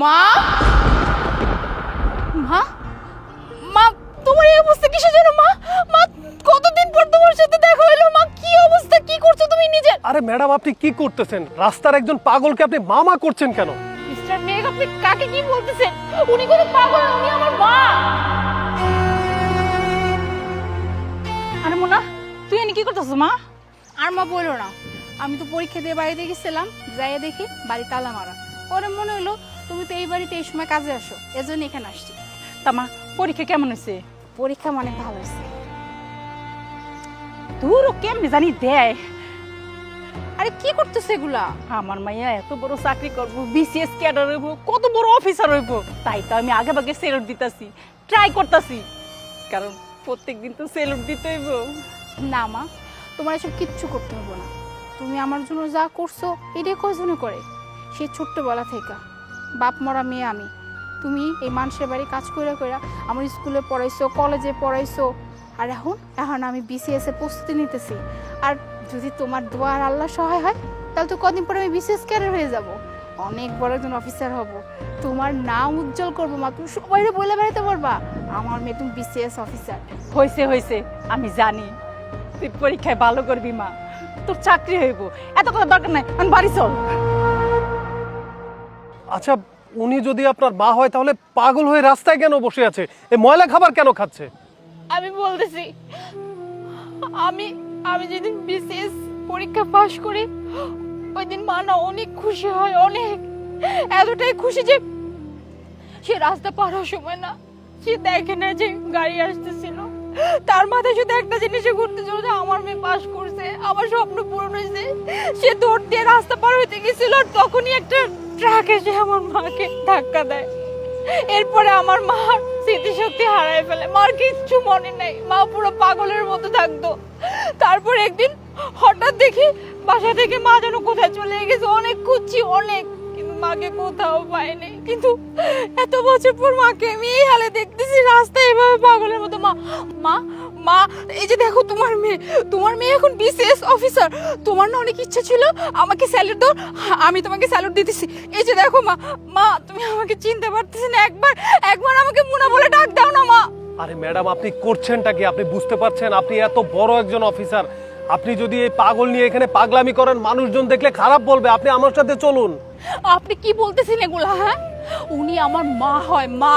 মা? মা? মা তোমার এই অবস্থা কিসের জন্য মা? মা কতদিন পর তোমার সাথে দেখা হলো? মা কি অবস্থা? কি করছ তুমি নিজে? আরে ম্যাডাম আপনি কি করতেছেন? রাস্তার একজন পাগলকে আপনি মামা করছেন কেন? মিস্টার মেঘ আপনি কাকে কি বলতেছেন? উনি কোনো পাগল না, উনি আমার মা। আরে মোনা তুই এনে কি করতেছ মা? আর মা বলো না। আমি তো পরীক্ষা দিয়ে বাড়িতে গেছিলাম যাইয়া দেখি বাড়ি তালা মারা ওরে মনে হলো তুমি তো এই বাড়িতে এই সময় কাজে আসো এজন্য এখানে আসছি। তা মা পরীক্ষা কেমন হয়েছে? পরীক্ষা অনেক ভালো হয়েছে। তোর কেমনি জানি দেয়। আরে কি করতেছে এগুলা? আমার মাইয়া এত বড় চাকরি করব বিসিএস ক্যাডার হইব কত বড় অফিসার হইব। তাই তো আমি আগে ভাগে সেলুট দিতাছি ট্রাই করতাছি। কারণ প্রত্যেকদিন তো সেলুট দিতে হইব। না মা তোমার এসব কিচ্ছু করতে হবে না। তুমি আমার জন্য যা করছ এটাই কজনে করে? সে ছোট্টবেলা থেকে। বাপ মরা মেয়ে আমি। তুমি এই মানুষের বাড়ি কাজ করে করে আমার স্কুলে পড়াইছো, কলেজে পড়াইছো। আর এখন এখন আমি বিসিএস প্রস্তুতি নিতেছি। আর যদি তোমার দোয়া আর আল্লাহ সহায় হয়, তাহলে তো কদিন পরে আমি বিসিএস ক্যারিয়ার হয়ে যাব। অনেক বড় একজন অফিসার হব। তোমার নাম উজ্জ্বল করব মা তুমি সবাই বলে বেড়াতে পারবা। আমার মেয়ে তুমি বিসিএস অফিসার হয়েছে হয়েছে আমি জানি। তুই পরীক্ষায় ভালো করবি মা। তোর চাকরি হইব। এত কথা দরকার নাই, আমি বাড়ি চল। আচ্ছা উনি যদি আপনার মা হয়, তাহলে পাগল হয়ে রাস্তায় কেন বসে আছে? এই ময়লা খাবার কেন খাচ্ছে? আমি বলতেছি, আমি আমি যেদিন বিসিএস পরীক্ষা পাশ করি ওই দিন মা না অনেক খুশি হয়, অনেক। এতটাই খুশি যে সে রাস্তা পার হওয়ার সময় না, সে দেখে না যে গাড়ি আসতেছিল। তার মাথায় শুধু একটা জিনিসে ঘুরতে ছিল যে আমার মেয়ে পাশ করছে, আমার স্বপ্ন পূরণ হয়েছে। সে দৌড় দিয়ে রাস্তা পার হইতে গেছিল তখনই একটা ট্রাক এসে আমার মাকে ধাক্কা দেয়। এরপরে আমার মা স্মৃতিশক্তি হারায় ফেলে। মার কিচ্ছু মনে নেই। মা পুরো পাগলের মতো থাকতো। তারপর একদিন হঠাৎ দেখি বাসা থেকে মা যেন কোথায় চলে গেছে। অনেক খুঁজছি, অনেক। কিন্তু মাকে কোথাও পাইনি। কিন্তু এত বছর পর মাকে আমি এই হালে দেখতেছি, রাস্তায় এভাবে পাগলের মতো। মা মা মা এই যে দেখো তোমার মেয়ে তোমার মেয়ে এখন বিসিএস অফিসার তোমার না অনেক ইচ্ছা ছিল আমাকে স্যালুট দাও আমি তোমাকে স্যালুট দিতেছি। এই যে দেখো মা মা তুমি আমাকে চিনতে পারতেছি না একবার একবার আমাকে মুনা বলে ডাক দাও না মা। আরে ম্যাডাম আপনি করছেনটা কি? আপনি বুঝতে পারছেন আপনি এত বড় একজন অফিসার আপনি যদি এই পাগল নিয়ে এখানে পাগলামি করেন মানুষজন দেখলে খারাপ বলবে। আপনি আমার সাথে চলুন। আপনি কি বলতেছেন এগুলা হ্যাঁ? উনি আমার মা হয়, মা।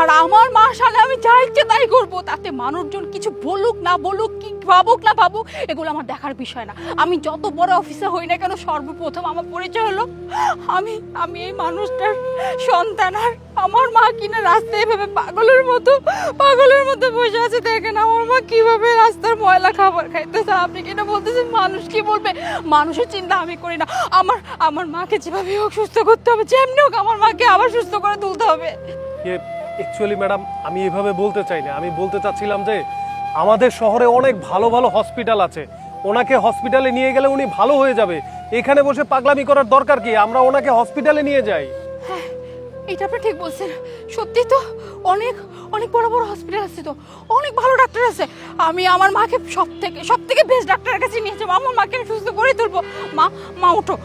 আর আমার মা সালে আমি যা ইচ্ছে তাই করব। তাতে মানুষজন কিছু বলুক না বলুক, কি ভাবুক না ভাবুক, এগুলো আমার দেখার বিষয় না। আমি যত বড় অফিসার হই না কেন সর্বপ্রথম আমার পরিচয় হলো আমি আমি এই মানুষটার সন্তান। আর আমার মা কিনা রাস্তায় এভাবে পাগলের মতো পাগলের মতো বসে আছে। দেখেন আমার মা কীভাবে রাস্তার ময়লা খাবার খাইতেছে। আপনি কিনা বলতেছেন, মানুষ কি বলবে? মানুষের চিন্তা আমি করি না। আমার আমার মাকে যেভাবে হোক সুস্থ করতে হবে, যেমনি হোক আমার মাকে আবার সুস্থ করে তুলতে হবে। অ্যাকচুয়ালি ম্যাডাম আমি এভাবে বলতে চাই না। আমি বলতে চাচ্ছিলাম যে আমাদের শহরে অনেক ভালো ভালো হসপিটাল আছে। ওনাকে হসপিটালে নিয়ে গেলে উনি ভালো হয়ে যাবে। এখানে বসে পাগলামি করার দরকার কি? আমরা ওনাকে হসপিটালে নিয়ে যাই। হ্যাঁ এটা আপনি ঠিক বলছেন। সত্যি তো অনেক অনেক বড় বড় হসপিটাল আছে তো। অনেক ভালো ডাক্তার আছে। আমি আমার মাকে সব থেকে সব থেকে বেস্ট ডাক্তারের কাছে নিয়ে যাব। আমার মাকে আমি সুস্থ করে তুলবো। মা মা ওঠো।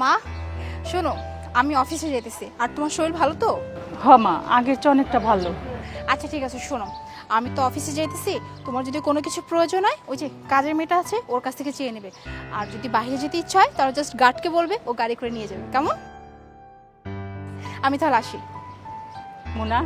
মা শোনো আমি অফিসে যেতেছি। আর তোমার শরীর ভালো তো? হ মা আগের চেয়ে অনেকটা ভালো। আচ্ছা ঠিক আছে শোনো আমি তো অফিসে যাইতেছি তোমার যদি কোনো কিছু প্রয়োজন হয় ওই যে কাজের মেয়েটা আছে ওর কাছ থেকে চেয়ে নেবে। আর যদি বাইরে যেতে ইচ্ছা হয় তাহলে জাস্ট গার্ডকে বলবে ও গাড়ি করে নিয়ে যাবে। কেমন? আমি তাহলে আসি। মোনা